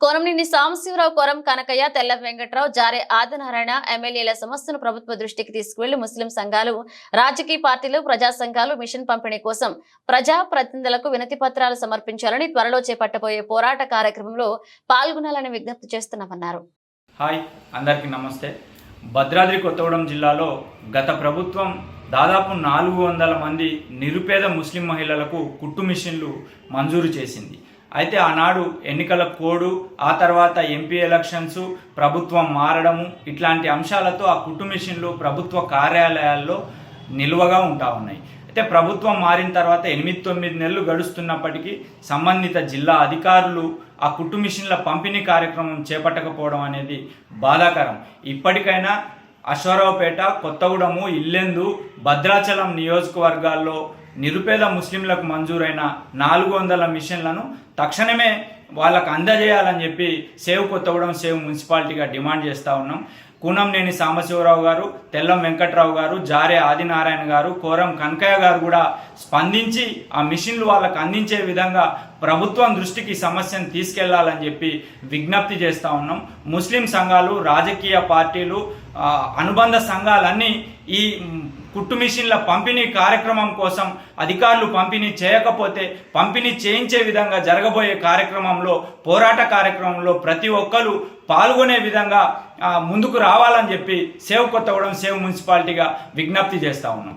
కోరంనేని Sambasivarao quorum Kanakaiah తెల్ల వెంకట్రావు జారే ఆదినారాయణ ఎమ్మెల్యేల సమస్యను ప్రభుత్వ దృష్టికి తీసుకువెళ్ళి ముస్లిం సంఘాలు రాజకీయ పార్టీలు ప్రజా సంఘాలు మిషన్ పంపిణీ కోసం ప్రజా ప్రతినిధులకు వినతి పత్రాలు సమర్పించాలని త్వరలో చేపట్టబోయే పోరాట కార్యక్రమంలో పాల్గొనాలని విజ్ఞప్తి చేస్తున్నామన్నారు. హాయ్ అందరికీ నమస్తే. భద్రాద్రి కొత్తగూడెం జిల్లాలో గత ప్రభుత్వం దాదాపు నాలుగు వందల మంది నిరుపేద ముస్లిం మహిళలకు కుట్టు మిషన్లు మంజూరు చేసింది. అయితే ఆనాడు ఎన్నికల కోడు ఆ తర్వాత ఎంపీ ఎలక్షన్స్ ప్రభుత్వం మారడము ఇట్లాంటి అంశాలతో ఆ కుట్టుమిషన్లు ప్రభుత్వ కార్యాలయాల్లో నిల్వగా ఉంటా ఉన్నాయి. అయితే ప్రభుత్వం మారిన తర్వాత ఎనిమిది తొమ్మిది నెలలు గడుస్తున్నప్పటికీ సంబంధిత జిల్లా అధికారులు ఆ కుట్టుమిషన్ల పంపిణీ కార్యక్రమం చేపట్టకపోవడం అనేది బాధాకరం. ఇప్పటికైనా అశ్వరావుపేట కొత్తగూడెము ఇల్లెందు భద్రాచలం నియోజకవర్గాల్లో నిరుపేద ముస్లింలకు మంజూరైన నాలుగు వందల మిషన్లను తక్షణమే వాళ్ళకు అందజేయాలని చెప్పి సేవ్ కొత్తగూడెం సేవ్ మున్సిపాలిటీగా డిమాండ్ చేస్తూ ఉన్నాం. కూనంనేని సాంబశివరావు గారు తెల్లం వెంకట్రావు గారు జారే ఆదినారాయణ గారు కోరం కనకయ్య గారు కూడా స్పందించి ఆ మిషన్లు వాళ్ళకు అందించే విధంగా ప్రభుత్వం దృష్టికి సమస్యను తీసుకెళ్ళాలని చెప్పి విజ్ఞప్తి చేస్తూ ఉన్నాం. ముస్లిం సంఘాలు రాజకీయ పార్టీలు అనుబంధ సంఘాలన్నీ ఈ కుట్టు మిషన్ల పంపిణీ కార్యక్రమం కోసం అధికారులు పంపిణీ చేయకపోతే పంపిణీ చేయించే విధంగా జరగబోయే కార్యక్రమంలో పోరాట కార్యక్రమంలో ప్రతి ఒక్కరు పాల్గొనే విధంగా ముందుకు రావాలని చెప్పి సేవ్ కొత్తగూడెం సేవ్ మున్సిపాలిటీగా విజ్ఞప్తి చేస్తూ ఉన్నాం.